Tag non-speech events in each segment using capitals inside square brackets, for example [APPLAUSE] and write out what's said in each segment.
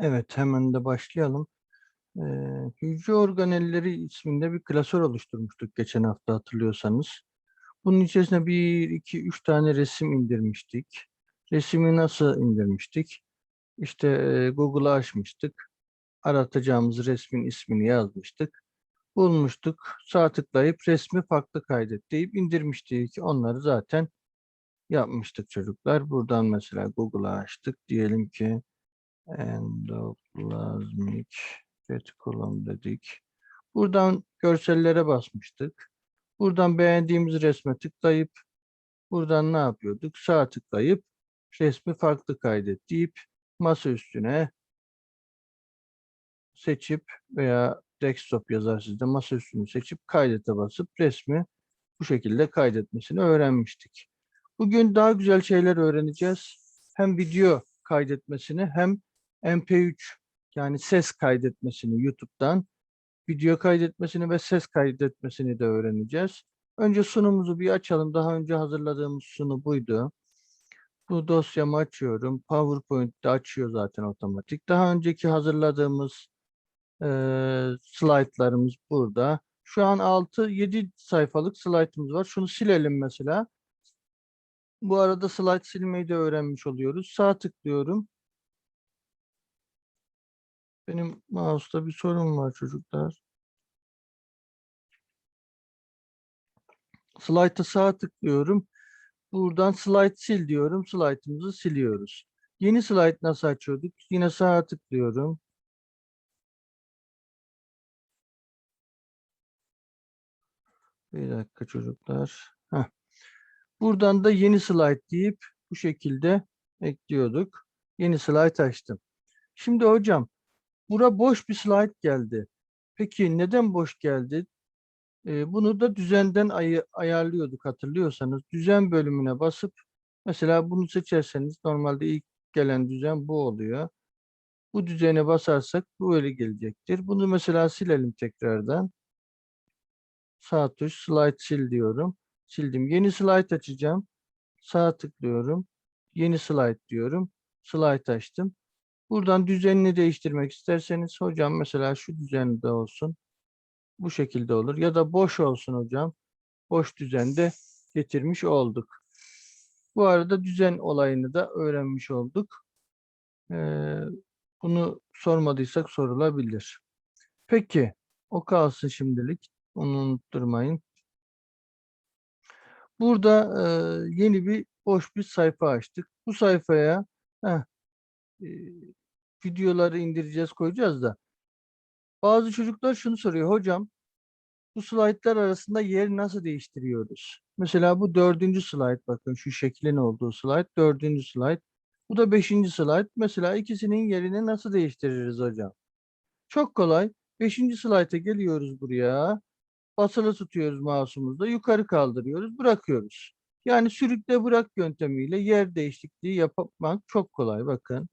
Evet, hemen de başlayalım. Ee, hücre organelleri isminde bir klasör oluşturmuştuk geçen hafta hatırlıyorsanız. Bunun içerisine bir, iki, üç tane resim indirmiştik. Resmi nasıl indirmiştik? İşte e, Google'ı açmıştık. Aratacağımız resmin ismini yazmıştık. Bulmuştuk. Sağ tıklayıp resmi farklı kaydet deyip indirmiştik. Onları zaten yapmıştık çocuklar. Buradan mesela Google'ı açtık. Diyelim ki endoplazmik retikulum dedik. Buradan görsellere basmıştık. Buradan beğendiğimiz resme tıklayıp buradan ne yapıyorduk? Sağ tıklayıp resmi farklı kaydet deyip masa üstüne seçip veya desktop yazar sizde masa üstünü seçip kaydete basıp resmi bu şekilde kaydetmesini öğrenmiştik. Bugün daha güzel şeyler öğreneceğiz. Hem video kaydetmesini hem MP3 yani ses kaydetmesini YouTube'dan video kaydetmesini ve ses kaydetmesini de öğreneceğiz. Önce sunumuzu bir açalım. Daha önce hazırladığımız sunu buydu. Bu dosyamı açıyorum. PowerPoint'te açıyor zaten otomatik. Daha önceki hazırladığımız e, slaytlarımız burada. Şu an 6-7 sayfalık slaytımız var. Şunu silelim mesela. Bu arada slayt silmeyi de öğrenmiş oluyoruz. Sağ tıklıyorum. Benim mouse'da bir sorun var çocuklar. Slide'a sağ tıklıyorum. Buradan slide sil diyorum. Slide'ımızı siliyoruz. Yeni slide nasıl açıyorduk? Yine sağa tıklıyorum. Bir dakika çocuklar. Heh. Buradan da yeni slide deyip bu şekilde ekliyorduk. Yeni slide açtım. Şimdi hocam bura boş bir slide geldi. Peki neden boş geldi? Ee, bunu da düzenden ayı, ayarlıyorduk hatırlıyorsanız. Düzen bölümüne basıp mesela bunu seçerseniz normalde ilk gelen düzen bu oluyor. Bu düzene basarsak bu öyle gelecektir. Bunu mesela silelim tekrardan. Sağ tuş slide sil diyorum. Sildim. Yeni slide açacağım. Sağ tıklıyorum. Yeni slide diyorum. Slide açtım. Buradan düzenini değiştirmek isterseniz hocam mesela şu düzende olsun. Bu şekilde olur. Ya da boş olsun hocam. Boş düzende getirmiş olduk. Bu arada düzen olayını da öğrenmiş olduk. Ee, bunu sormadıysak sorulabilir. Peki o kalsın şimdilik. Onu unutturmayın. Burada e, yeni bir boş bir sayfa açtık. Bu sayfaya heh, e, videoları indireceğiz koyacağız da. Bazı çocuklar şunu soruyor. Hocam bu slaytlar arasında yeri nasıl değiştiriyoruz? Mesela bu dördüncü slayt bakın şu şeklin olduğu slayt dördüncü slayt. Bu da beşinci slayt. Mesela ikisinin yerini nasıl değiştiririz hocam? Çok kolay. Beşinci slayta geliyoruz buraya. Basılı tutuyoruz mouse'umuzda. Yukarı kaldırıyoruz. Bırakıyoruz. Yani sürükle bırak yöntemiyle yer değişikliği yapmak çok kolay. Bakın.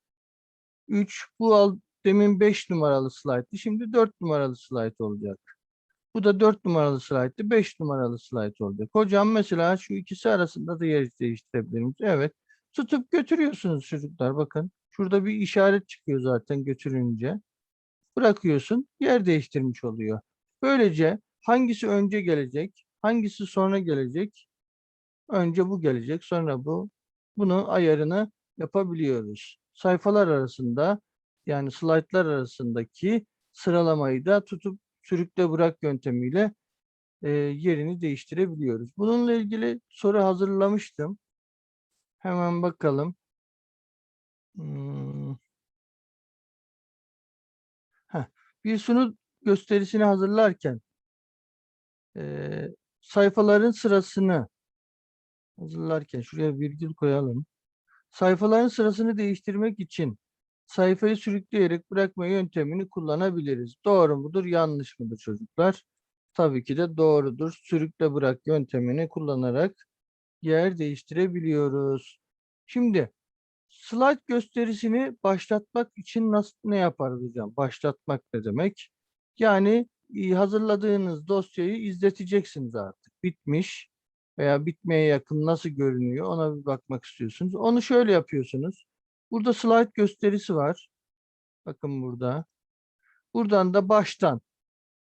3. Bu al, demin 5 numaralı slayttı. Şimdi 4 numaralı slayt olacak. Bu da 4 numaralı slayttı. 5 numaralı slayt olacak. Hocam mesela şu ikisi arasında da yer değiştirebilir miyiz? Evet. Tutup götürüyorsunuz çocuklar. Bakın. Şurada bir işaret çıkıyor zaten götürünce. Bırakıyorsun. Yer değiştirmiş oluyor. Böylece hangisi önce gelecek? Hangisi sonra gelecek? Önce bu gelecek. Sonra bu. Bunu ayarını yapabiliyoruz. Sayfalar arasında yani slaytlar arasındaki sıralamayı da tutup sürükle bırak yöntemiyle e, yerini değiştirebiliyoruz. Bununla ilgili soru hazırlamıştım. Hemen bakalım. Hmm. Bir sunu gösterisini hazırlarken e, sayfaların sırasını hazırlarken şuraya virgül koyalım. Sayfaların sırasını değiştirmek için sayfayı sürükleyerek bırakma yöntemini kullanabiliriz. Doğru mudur, yanlış mıdır çocuklar? Tabii ki de doğrudur. Sürükle bırak yöntemini kullanarak yer değiştirebiliyoruz. Şimdi slide gösterisini başlatmak için nasıl ne yaparız hocam? Başlatmak ne demek? Yani hazırladığınız dosyayı izleteceksiniz artık. Bitmiş veya bitmeye yakın nasıl görünüyor ona bir bakmak istiyorsunuz. Onu şöyle yapıyorsunuz. Burada slide gösterisi var. Bakın burada. Buradan da baştan.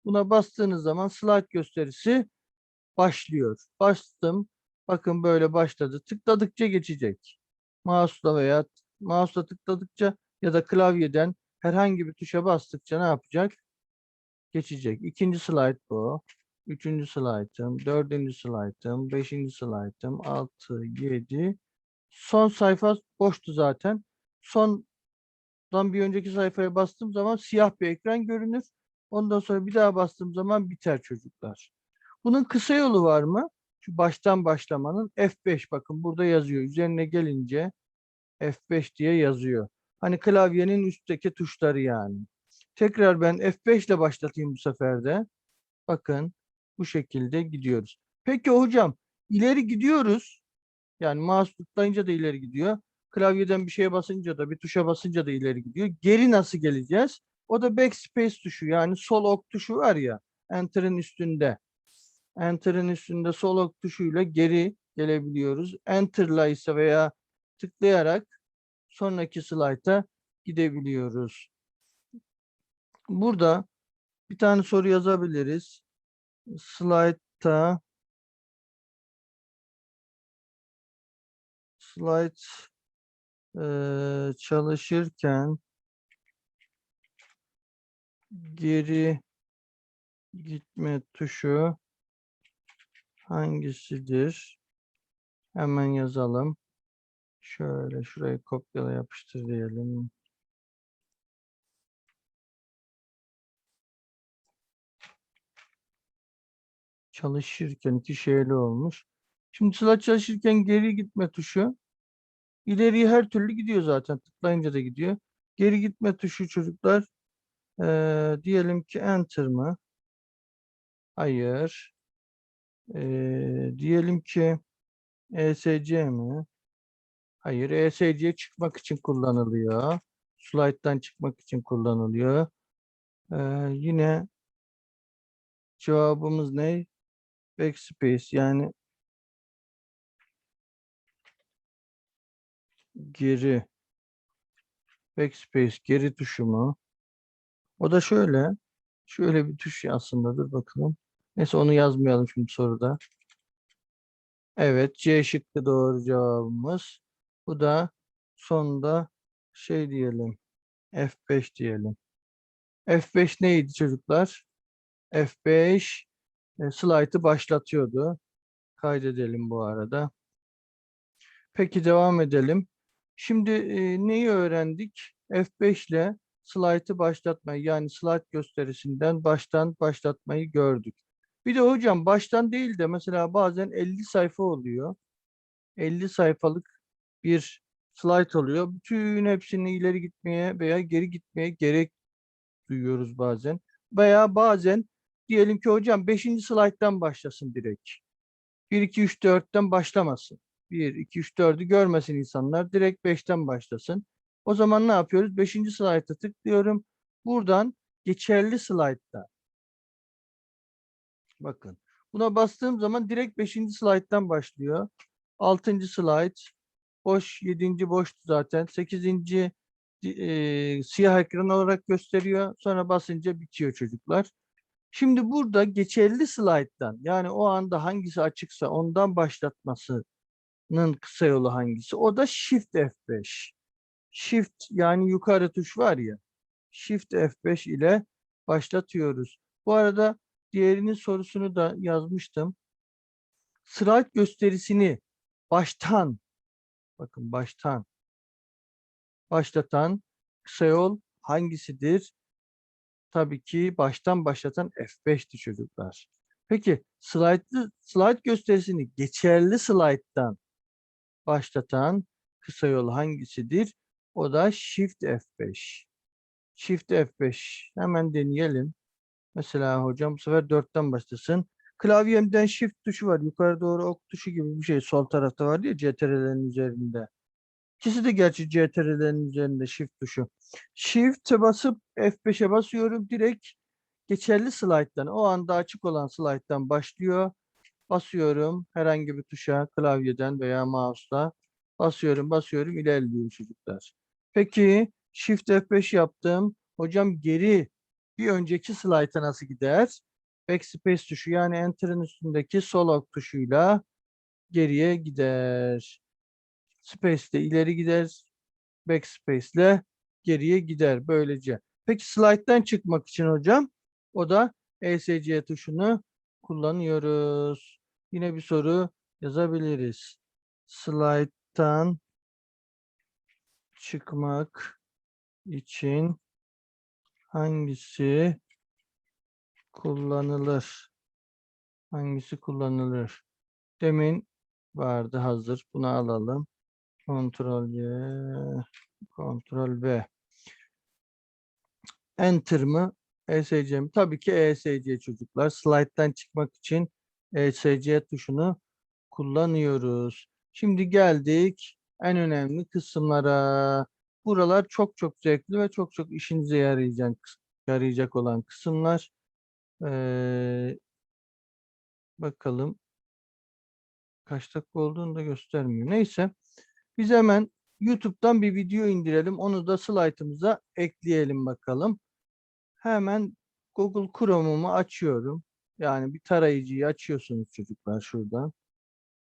Buna bastığınız zaman slide gösterisi başlıyor. Bastım. Bakın böyle başladı. Tıkladıkça geçecek. Mouse'la veya mouse'la tıkladıkça ya da klavyeden herhangi bir tuşa bastıkça ne yapacak? Geçecek. İkinci slide bu. Üçüncü slaytım, dördüncü slaytım, beşinci slaytım, altı, yedi. Son sayfa boştu zaten. Sondan bir önceki sayfaya bastığım zaman siyah bir ekran görünür. Ondan sonra bir daha bastığım zaman biter çocuklar. Bunun kısa yolu var mı? Şu baştan başlamanın F5 bakın burada yazıyor. Üzerine gelince F5 diye yazıyor. Hani klavyenin üstteki tuşları yani. Tekrar ben F5 ile başlatayım bu sefer de. Bakın bu şekilde gidiyoruz. Peki hocam ileri gidiyoruz. Yani mouse tıklayınca da ileri gidiyor. Klavyeden bir şeye basınca da bir tuşa basınca da ileri gidiyor. Geri nasıl geleceğiz? O da backspace tuşu yani sol ok tuşu var ya enter'ın üstünde. Enter'ın üstünde sol ok tuşuyla geri gelebiliyoruz. Enter'la ise veya tıklayarak sonraki slayta gidebiliyoruz. Burada bir tane soru yazabiliriz. Slide'da slide eee, çalışırken geri gitme tuşu hangisidir? Hemen yazalım. Şöyle şurayı kopyala yapıştır diyelim. Çalışırken iki şeyli olmuş. Şimdi slide çalışırken geri gitme tuşu ileriye her türlü gidiyor zaten. Tıklayınca da gidiyor. Geri gitme tuşu çocuklar eee, diyelim ki enter mı? Hayır. Eee, diyelim ki ESC mi? Hayır. ESC çıkmak için kullanılıyor. Slide'dan çıkmak için kullanılıyor. Eee, yine cevabımız ne? Backspace yani geri backspace geri tuşu mu? O da şöyle. Şöyle bir tuş aslında. Dur bakalım. Neyse onu yazmayalım şimdi soruda. Evet. C şıkkı doğru cevabımız. Bu da sonunda şey diyelim. F5 diyelim. F5 neydi çocuklar? F5 e, slaytı başlatıyordu. Kaydedelim bu arada. Peki devam edelim. Şimdi e, neyi öğrendik? F5 ile slaytı başlatmayı yani slayt gösterisinden baştan başlatmayı gördük. Bir de hocam baştan değil de mesela bazen 50 sayfa oluyor. 50 sayfalık bir slayt oluyor. Bütün hepsini ileri gitmeye veya geri gitmeye gerek duyuyoruz bazen. Veya bazen diyelim ki hocam 5. slayttan başlasın direkt. 1, 2, 3, 4'ten başlamasın. 1, 2, 3, 4'ü görmesin insanlar. Direkt 5'ten başlasın. O zaman ne yapıyoruz? 5. slayta tıklıyorum. Buradan geçerli slaytta. Bakın. Buna bastığım zaman direkt 5. slayttan başlıyor. 6. slayt. Boş. 7. boştu zaten. 8. e, siyah ekran olarak gösteriyor. Sonra basınca bitiyor çocuklar. Şimdi burada geçerli slayttan yani o anda hangisi açıksa ondan başlatmasının kısa yolu hangisi? O da Shift F5. Shift yani yukarı tuş var ya. Shift F5 ile başlatıyoruz. Bu arada diğerinin sorusunu da yazmıştım. Slide gösterisini baştan bakın baştan başlatan kısa yol hangisidir? Tabii ki baştan başlatan F5'ti çocuklar. Peki slide, slide gösterisini geçerli slide'dan başlatan kısa yol hangisidir? O da Shift F5. Shift F5. Hemen deneyelim. Mesela hocam bu sefer 4'ten başlasın. Klavyemden Shift tuşu var. Yukarı doğru ok tuşu gibi bir şey sol tarafta var ya CTRL'lerin üzerinde. İkisi de gerçi CTRL'lerin üzerinde Shift tuşu. Shift'e basıp F5'e basıyorum. Direkt geçerli slayttan, o anda açık olan slayttan başlıyor. Basıyorum herhangi bir tuşa klavyeden veya mouse'la. Basıyorum, basıyorum, ilerliyor çocuklar. Peki Shift F5 yaptım. Hocam geri bir önceki slayta nasıl gider? Backspace tuşu yani Enter'ın üstündeki sol ok tuşuyla geriye gider. Space ile ileri gider. Backspace ile geriye gider böylece. Peki slide'dan çıkmak için hocam o da ESC tuşunu kullanıyoruz. Yine bir soru yazabiliriz. Slide'dan çıkmak için hangisi kullanılır? Hangisi kullanılır? Demin vardı hazır. Bunu alalım. Ctrl C, Ctrl V. Enter mı? ESC mi? Tabii ki ESC çocuklar. Slide'dan çıkmak için ESC tuşunu kullanıyoruz. Şimdi geldik en önemli kısımlara. Buralar çok çok zevkli ve çok çok işinize yarayacak yarayacak olan kısımlar. Ee, bakalım kaç dakika olduğunu da göstermiyor. Neyse biz hemen YouTube'dan bir video indirelim. Onu da slaytımıza ekleyelim bakalım. Hemen Google Chrome'umu açıyorum. Yani bir tarayıcıyı açıyorsunuz çocuklar şuradan.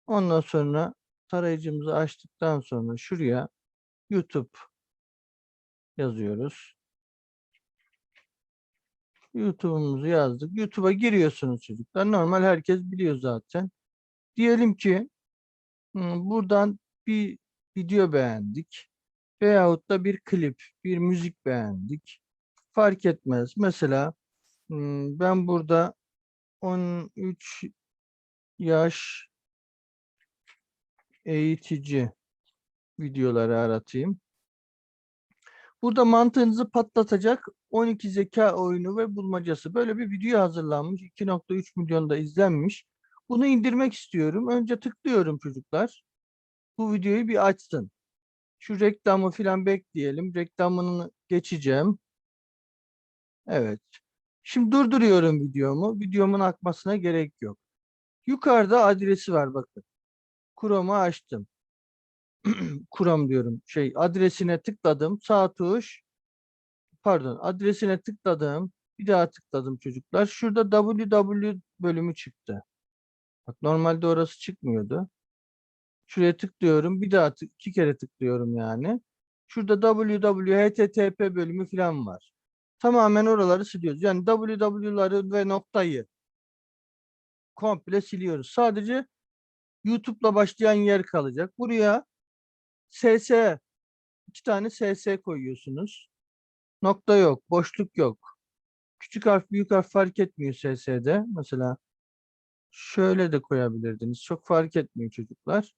Ondan sonra tarayıcımızı açtıktan sonra şuraya YouTube yazıyoruz. YouTube'umuzu yazdık. YouTube'a giriyorsunuz çocuklar. Normal herkes biliyor zaten. Diyelim ki hmm, buradan bir video beğendik. Veyahut da bir klip, bir müzik beğendik. Fark etmez. Mesela hmm, ben burada 13 yaş eğitici videoları aratayım. Burada mantığınızı patlatacak 12 zeka oyunu ve bulmacası. Böyle bir video hazırlanmış. 2.3 milyonda izlenmiş. Bunu indirmek istiyorum. Önce tıklıyorum çocuklar. Bu videoyu bir açsın. Şu reklamı filan bekleyelim. Reklamını geçeceğim. Evet. Şimdi durduruyorum videomu. Videomun akmasına gerek yok. Yukarıda adresi var bakın. Chrome'u açtım. [CLEARS THROAT] Chrome diyorum. Şey adresine tıkladım. Sağ tuş. Pardon. Adresine tıkladım. Bir daha tıkladım çocuklar. Şurada www bölümü çıktı. Bak normalde orası çıkmıyordu. Şuraya tıklıyorum. Bir daha tık, iki kere tıklıyorum yani. Şurada www http bölümü falan var. Tamamen oraları siliyoruz. Yani www'ları ve noktayı komple siliyoruz. Sadece YouTube'la başlayan yer kalacak. Buraya SS iki tane SS koyuyorsunuz. Nokta yok, boşluk yok. Küçük harf, büyük harf fark etmiyor SS'de. Mesela şöyle de koyabilirdiniz. Çok fark etmiyor çocuklar.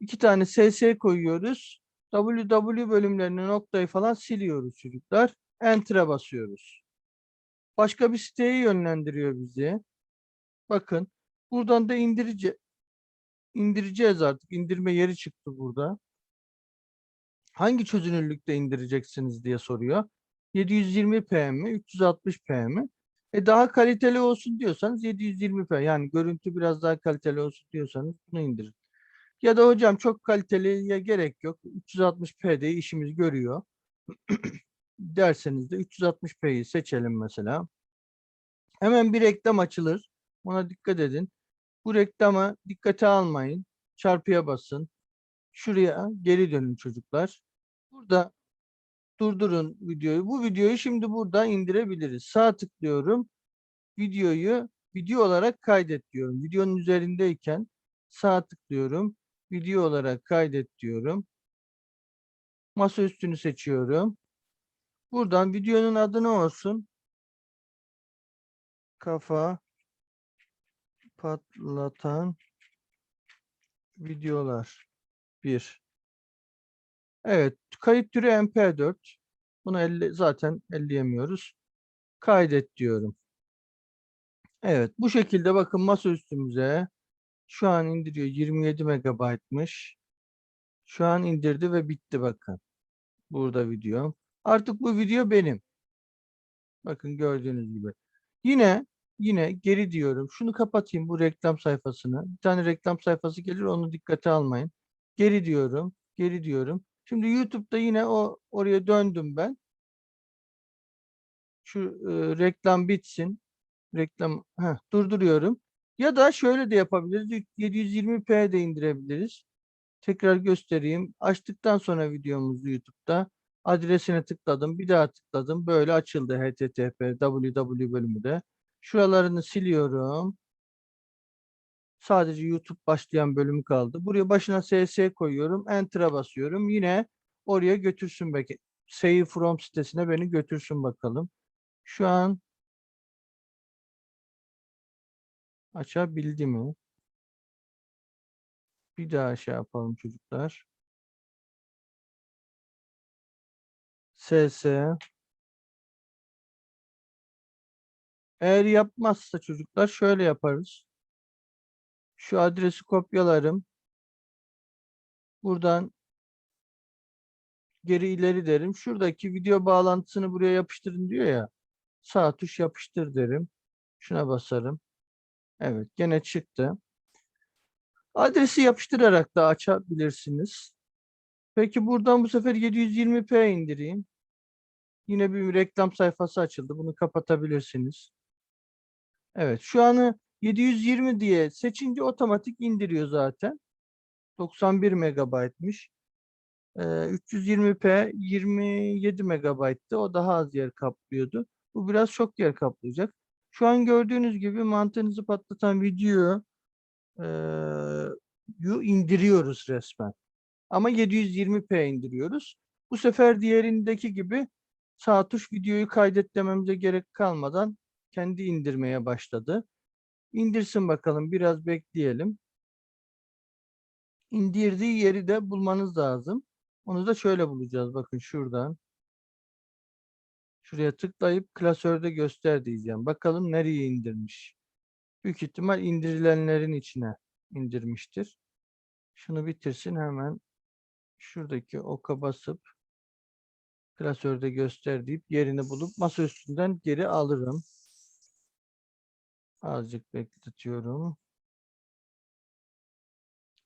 İki tane SS koyuyoruz. www bölümlerini noktayı falan siliyoruz çocuklar. Enter'a basıyoruz. Başka bir siteye yönlendiriyor bizi. Bakın buradan da indirici indireceğiz artık. İndirme yeri çıktı burada. Hangi çözünürlükte indireceksiniz diye soruyor. 720p mi, 360p mi? E daha kaliteli olsun diyorsanız 720p yani görüntü biraz daha kaliteli olsun diyorsanız bunu indirin. Ya da hocam çok kaliteliye gerek yok. 360p'de işimiz görüyor. [CLEARS THROAT] derseniz de 360p'yi seçelim mesela. Hemen bir reklam açılır. Ona dikkat edin. Bu reklama dikkate almayın. Çarpıya basın. Şuraya geri dönün çocuklar. Burada durdurun videoyu. Bu videoyu şimdi burada indirebiliriz. Sağ tıklıyorum. Videoyu video olarak kaydet diyorum. Videonun üzerindeyken sağ tıklıyorum. Video olarak kaydet diyorum. Masa üstünü seçiyorum. Buradan videonun adı ne olsun? Kafa patlatan videolar. 1. Evet, kayıt türü MP4. Bunu elle, zaten elleyemiyoruz. Kaydet diyorum. Evet, bu şekilde bakın masa üstümüze şu an indiriyor 27 megabaytmış. Şu an indirdi ve bitti bakın. Burada video. Artık bu video benim. Bakın gördüğünüz gibi. Yine yine geri diyorum. Şunu kapatayım bu reklam sayfasını. Bir tane reklam sayfası gelir onu dikkate almayın. Geri diyorum. Geri diyorum. Şimdi YouTube'da yine o oraya döndüm ben. Şu e, reklam bitsin. Reklam heh, durduruyorum. Ya da şöyle de yapabiliriz. 720p de indirebiliriz. Tekrar göstereyim. Açtıktan sonra videomuzu YouTube'da adresine tıkladım. Bir daha tıkladım. Böyle açıldı http www bölümü de. Şuralarını siliyorum. Sadece YouTube başlayan bölümü kaldı. Buraya başına ss koyuyorum. Enter'a basıyorum. Yine oraya götürsün belki. Save from sitesine beni götürsün bakalım. Şu an açabildi mi? Bir daha şey yapalım çocuklar. SS Eğer yapmazsa çocuklar şöyle yaparız. Şu adresi kopyalarım. Buradan geri ileri derim. Şuradaki video bağlantısını buraya yapıştırın diyor ya. Sağ tuş yapıştır derim. Şuna basarım. Evet gene çıktı. Adresi yapıştırarak da açabilirsiniz. Peki buradan bu sefer 720p indireyim. Yine bir reklam sayfası açıldı. Bunu kapatabilirsiniz. Evet şu anı 720 diye seçince otomatik indiriyor zaten. 91 megabaytmış. Ee, 320p 27 megabayttı. O daha az yer kaplıyordu. Bu biraz çok yer kaplayacak. Şu an gördüğünüz gibi mantığınızı patlatan videoyu yu indiriyoruz resmen. Ama 720p indiriyoruz. Bu sefer diğerindeki gibi sağ tuş videoyu kaydet dememize gerek kalmadan kendi indirmeye başladı. İndirsin bakalım biraz bekleyelim. İndirdiği yeri de bulmanız lazım. Onu da şöyle bulacağız. Bakın şuradan. Şuraya tıklayıp klasörde göster diyeceğim. Bakalım nereye indirmiş. Büyük ihtimal indirilenlerin içine indirmiştir. Şunu bitirsin hemen. Şuradaki oka basıp klasörde göster deyip yerini bulup masa üstünden geri alırım. Azıcık bekletiyorum.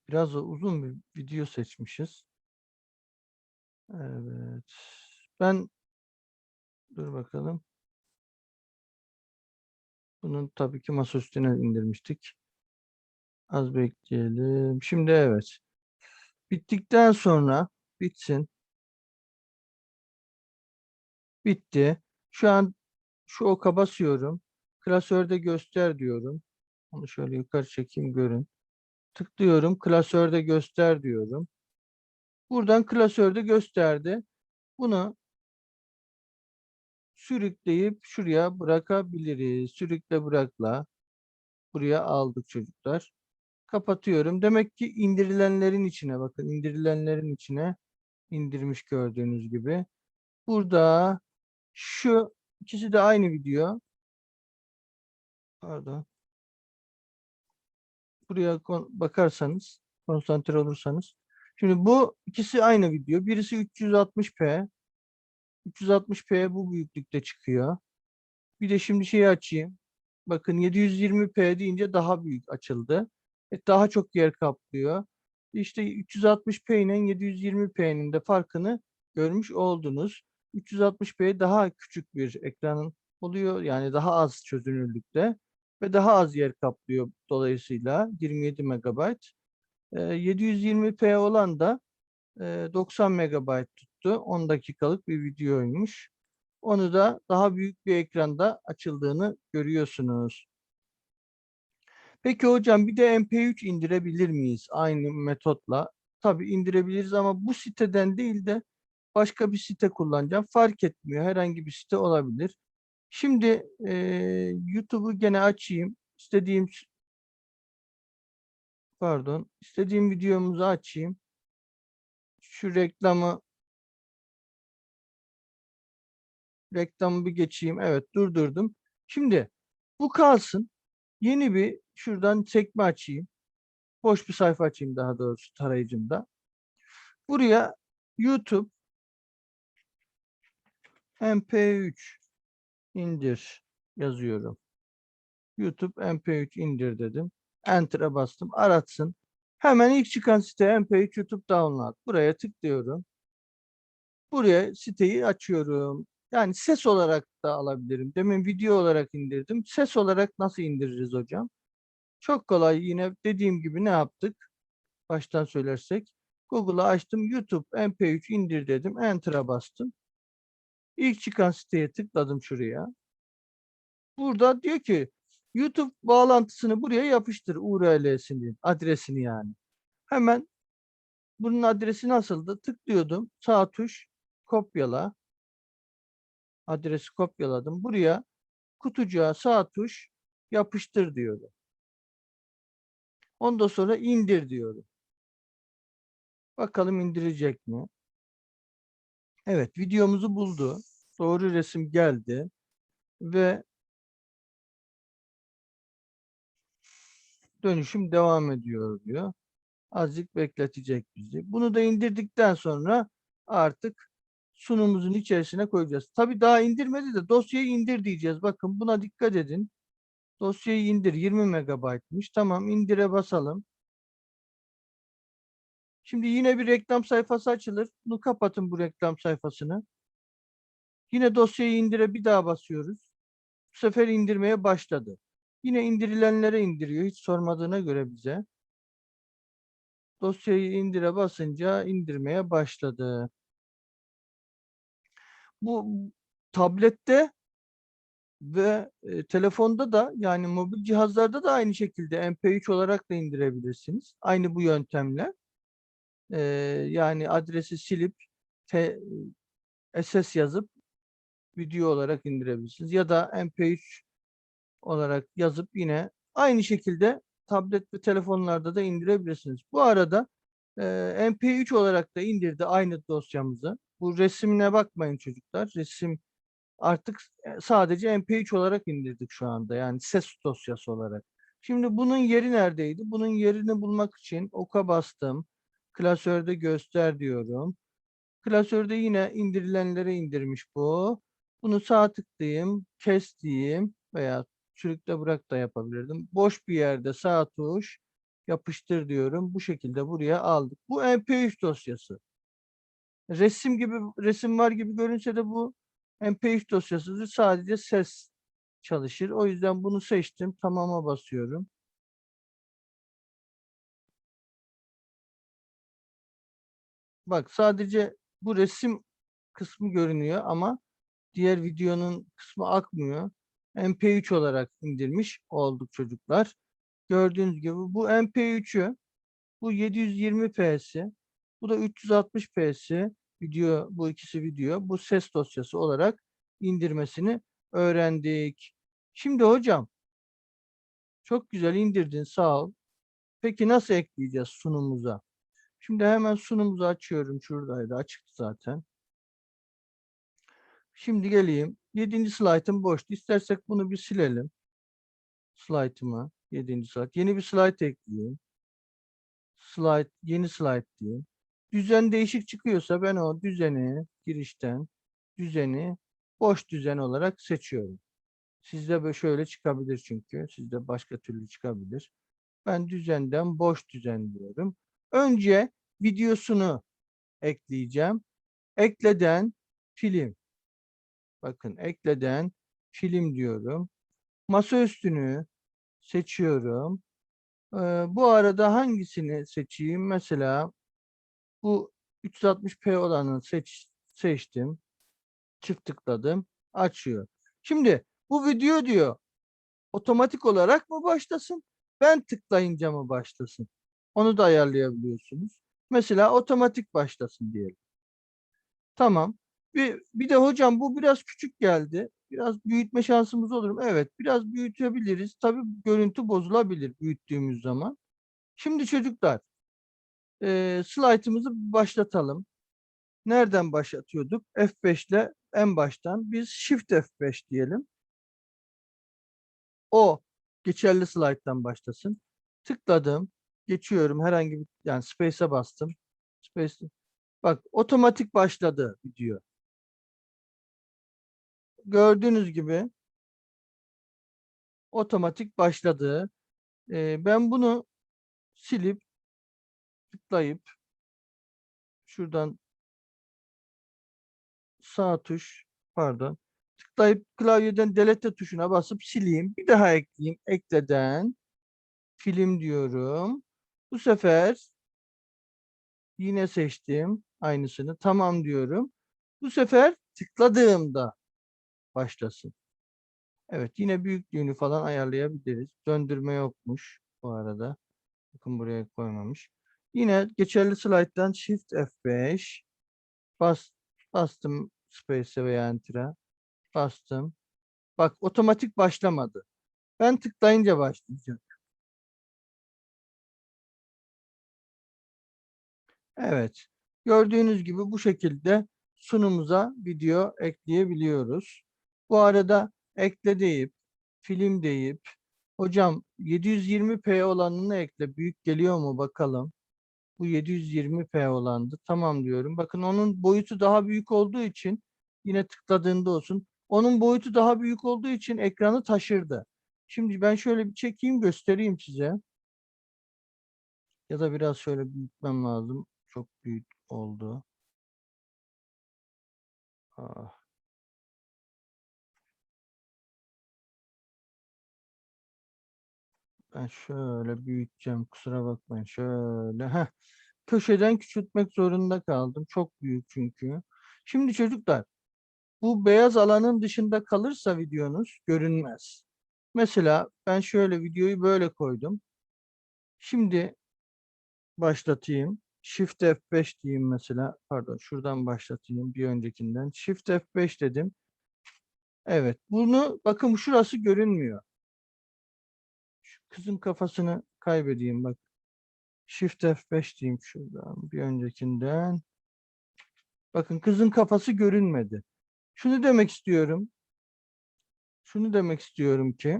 Biraz da uzun bir video seçmişiz. Evet. Ben dur bakalım. Bunun tabii ki masa indirmiştik. Az bekleyelim. Şimdi evet. Bittikten sonra bitsin. Bitti. Şu an şu oka basıyorum. Klasörde göster diyorum. Onu şöyle yukarı çekeyim görün. Tıklıyorum. Klasörde göster diyorum. Buradan klasörde gösterdi. Bunu sürükleyip şuraya bırakabiliriz. Sürükle bırakla. Buraya aldık çocuklar. Kapatıyorum. Demek ki indirilenlerin içine bakın. indirilenlerin içine indirmiş gördüğünüz gibi. Burada şu ikisi de aynı video. Pardon. Buraya bakarsanız, konsantre olursanız. Şimdi bu ikisi aynı video. Birisi 360p. 360p bu büyüklükte çıkıyor. Bir de şimdi şeyi açayım. Bakın 720p deyince daha büyük açıldı. E, daha çok yer kaplıyor. İşte 360p ile 720p'nin de farkını görmüş oldunuz. 360p daha küçük bir ekranın oluyor. Yani daha az çözünürlükte ve daha az yer kaplıyor dolayısıyla 27 MB. E, 720p olan da e, 90 MB tuttu. 10 dakikalık bir videoymuş. Onu da daha büyük bir ekranda açıldığını görüyorsunuz. Peki hocam bir de MP3 indirebilir miyiz aynı metotla? Tabii indirebiliriz ama bu siteden değil de başka bir site kullanacağım. Fark etmiyor. Herhangi bir site olabilir. Şimdi e, YouTube'u gene açayım. İstediğim pardon, istediğim videomuzu açayım. Şu reklamı reklamı bir geçeyim. Evet durdurdum. Şimdi bu kalsın. Yeni bir şuradan sekme açayım. Boş bir sayfa açayım daha doğrusu tarayıcımda. Buraya YouTube MP3 indir yazıyorum. YouTube MP3 indir dedim. Enter'a bastım. Aratsın. Hemen ilk çıkan site MP3 YouTube Download. Buraya tıklıyorum. Buraya siteyi açıyorum. Yani ses olarak da alabilirim. Demin video olarak indirdim. Ses olarak nasıl indiririz hocam? Çok kolay yine dediğim gibi ne yaptık? Baştan söylersek. Google'a açtım. YouTube MP3 indir dedim. Enter'a bastım. İlk çıkan siteye tıkladım şuraya. Burada diyor ki YouTube bağlantısını buraya yapıştır URL'sini, adresini yani. Hemen bunun adresi nasıldı? Tıklıyordum. Sağ tuş kopyala. Adresi kopyaladım. Buraya kutucuğa sağ tuş yapıştır diyorum. Ondan sonra indir diyorum. Bakalım indirecek mi? Evet, videomuzu buldu. Doğru resim geldi ve dönüşüm devam ediyor diyor. Azıcık bekletecek bizi. Bunu da indirdikten sonra artık sunumumuzun içerisine koyacağız. Tabii daha indirmedi de dosyayı indir diyeceğiz. Bakın buna dikkat edin. Dosyayı indir 20 megabaytmış. Tamam indire basalım. Şimdi yine bir reklam sayfası açılır. Bunu kapatın bu reklam sayfasını. Yine dosyayı indire bir daha basıyoruz. Bu sefer indirmeye başladı. Yine indirilenlere indiriyor. Hiç sormadığına göre bize. Dosyayı indire basınca indirmeye başladı. Bu tablette ve e, telefonda da yani mobil cihazlarda da aynı şekilde MP3 olarak da indirebilirsiniz. Aynı bu yöntemle. E, yani adresi silip te, SS yazıp video olarak indirebilirsiniz. Ya da MP3 olarak yazıp yine aynı şekilde tablet ve telefonlarda da indirebilirsiniz. Bu arada e, MP3 olarak da indirdi aynı dosyamızı. Bu resimine bakmayın çocuklar. Resim artık sadece MP3 olarak indirdik şu anda. Yani ses dosyası olarak. Şimdi bunun yeri neredeydi? Bunun yerini bulmak için oka bastım. Klasörde göster diyorum. Klasörde yine indirilenlere indirmiş bu. Bunu sağ tıklayayım, kes diyeyim veya sürükle bırak da yapabilirdim. Boş bir yerde sağ tuş yapıştır diyorum. Bu şekilde buraya aldık. Bu MP3 dosyası. Resim gibi resim var gibi görünse de bu MP3 dosyası sadece ses çalışır. O yüzden bunu seçtim. Tamama basıyorum. Bak sadece bu resim kısmı görünüyor ama diğer videonun kısmı akmıyor. MP3 olarak indirmiş olduk çocuklar. Gördüğünüz gibi bu MP3'ü bu 720p'si bu da 360p'si video bu ikisi video bu ses dosyası olarak indirmesini öğrendik. Şimdi hocam çok güzel indirdin sağ ol. Peki nasıl ekleyeceğiz sunumumuza? Şimdi hemen sunumuzu açıyorum. Şuradaydı açıktı zaten. Şimdi geleyim. Yedinci slaytım boştu. İstersek bunu bir silelim. Slaytımı. Yedinci slayt. Yeni bir slayt ekleyeyim. Slide, yeni slide diyeyim. Düzen değişik çıkıyorsa ben o düzeni girişten düzeni boş düzen olarak seçiyorum. Sizde böyle şöyle çıkabilir çünkü. Sizde başka türlü çıkabilir. Ben düzenden boş düzen diyorum. Önce videosunu ekleyeceğim. Ekleden film. Bakın ekleden film diyorum. Masa üstünü seçiyorum. Ee, bu arada hangisini seçeyim? Mesela bu 360p olanı seç, seçtim. Çift tıkladım. Açıyor. Şimdi bu video diyor otomatik olarak mı başlasın? Ben tıklayınca mı başlasın? Onu da ayarlayabiliyorsunuz. Mesela otomatik başlasın diyelim. Tamam. Bir, bir de hocam bu biraz küçük geldi. Biraz büyütme şansımız olur mu? Evet. Biraz büyütebiliriz. Tabii görüntü bozulabilir büyüttüğümüz zaman. Şimdi çocuklar e, slaytımızı başlatalım. Nereden başlatıyorduk? F5 ile en baştan biz Shift F5 diyelim. O geçerli slayttan başlasın. Tıkladım. Geçiyorum. Herhangi bir yani space'e bastım. Space Bak otomatik başladı video. Gördüğünüz gibi otomatik başladı. Ee, ben bunu silip tıklayıp şuradan sağ tuş pardon tıklayıp klavyeden delete tuşuna basıp sileyim. Bir daha ekleyeyim. Ekleden film diyorum. Bu sefer yine seçtim aynısını. Tamam diyorum. Bu sefer tıkladığımda başlasın. Evet yine büyüklüğünü falan ayarlayabiliriz. Döndürme yokmuş bu arada. Bakın buraya koymamış. Yine geçerli slayttan Shift F5 bas, bastım Space'e veya Enter'a bastım. Bak otomatik başlamadı. Ben tıklayınca başlayacak. Evet. Gördüğünüz gibi bu şekilde sunumuza video ekleyebiliyoruz. Bu arada ekle deyip, film deyip, hocam 720p olanını ekle büyük geliyor mu bakalım. Bu 720p olandı. Tamam diyorum. Bakın onun boyutu daha büyük olduğu için yine tıkladığında olsun. Onun boyutu daha büyük olduğu için ekranı taşırdı. Şimdi ben şöyle bir çekeyim göstereyim size. Ya da biraz şöyle büyütmem lazım. Çok büyük oldu. Ah. Ben şöyle büyüteceğim. Kusura bakmayın. Şöyle. Heh. Köşeden küçültmek zorunda kaldım. Çok büyük çünkü. Şimdi çocuklar bu beyaz alanın dışında kalırsa videonuz görünmez. Mesela ben şöyle videoyu böyle koydum. Şimdi başlatayım. Shift F5 diyeyim mesela. Pardon şuradan başlatayım bir öncekinden. Shift F5 dedim. Evet bunu bakın şurası görünmüyor. Kızın kafasını kaybedeyim bak. Shift F5 diyeyim şuradan bir öncekinden. Bakın kızın kafası görünmedi. Şunu demek istiyorum. Şunu demek istiyorum ki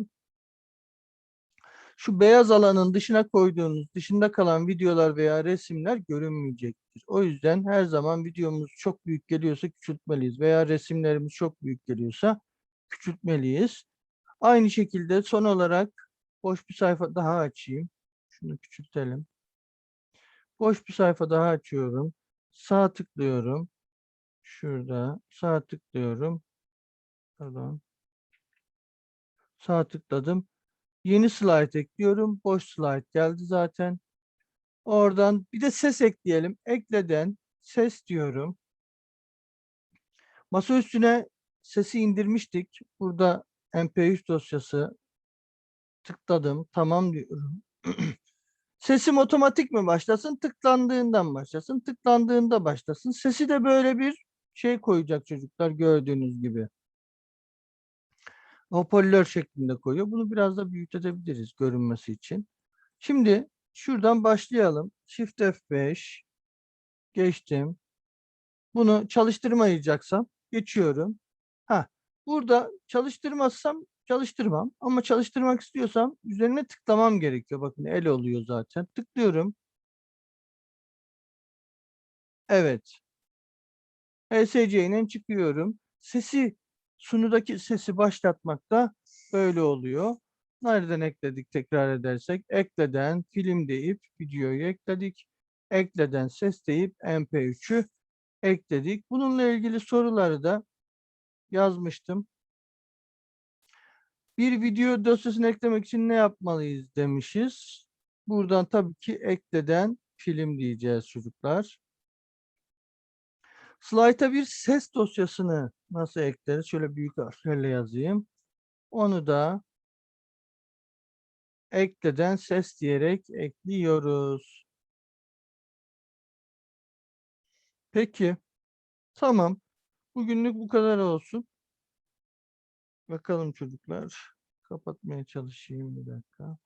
şu beyaz alanın dışına koyduğunuz, dışında kalan videolar veya resimler görünmeyecektir. O yüzden her zaman videomuz çok büyük geliyorsa küçültmeliyiz veya resimlerimiz çok büyük geliyorsa küçültmeliyiz. Aynı şekilde son olarak boş bir sayfa daha açayım. Şunu küçültelim. Boş bir sayfa daha açıyorum. Sağ tıklıyorum. Şurada sağ tıklıyorum. Pardon. Sağ tıkladım. Yeni slide ekliyorum. Boş slide geldi zaten. Oradan bir de ses ekleyelim. Ekleden ses diyorum. Masa üstüne sesi indirmiştik. Burada MP3 dosyası tıkladım. Tamam diyorum. [CLEARS THROAT] Sesim otomatik mi başlasın? Tıklandığından başlasın. Tıklandığında başlasın. Sesi de böyle bir şey koyacak çocuklar gördüğünüz gibi. Hoparlör şeklinde koyuyor. Bunu biraz da büyütebiliriz görünmesi için. Şimdi şuradan başlayalım. Shift F5 geçtim. Bunu çalıştırmayacaksam geçiyorum. Ha, burada çalıştırmazsam çalıştırmam ama çalıştırmak istiyorsam üzerine tıklamam gerekiyor. Bakın el oluyor zaten. Tıklıyorum. Evet. ESC'yle çıkıyorum. Sesi sunudaki sesi başlatmakta böyle oluyor. Nereden ekledik tekrar edersek? Ekleden film deyip videoyu ekledik. Ekleden ses deyip mp3'ü ekledik. Bununla ilgili soruları da yazmıştım. Bir video dosyasını eklemek için ne yapmalıyız demişiz. Buradan tabii ki ekleden film diyeceğiz çocuklar. Slide'a bir ses dosyasını nasıl ekleriz? Şöyle büyük harflerle yazayım. Onu da ekleden ses diyerek ekliyoruz. Peki. Tamam. Bugünlük bu kadar olsun. Bakalım çocuklar. Kapatmaya çalışayım bir dakika.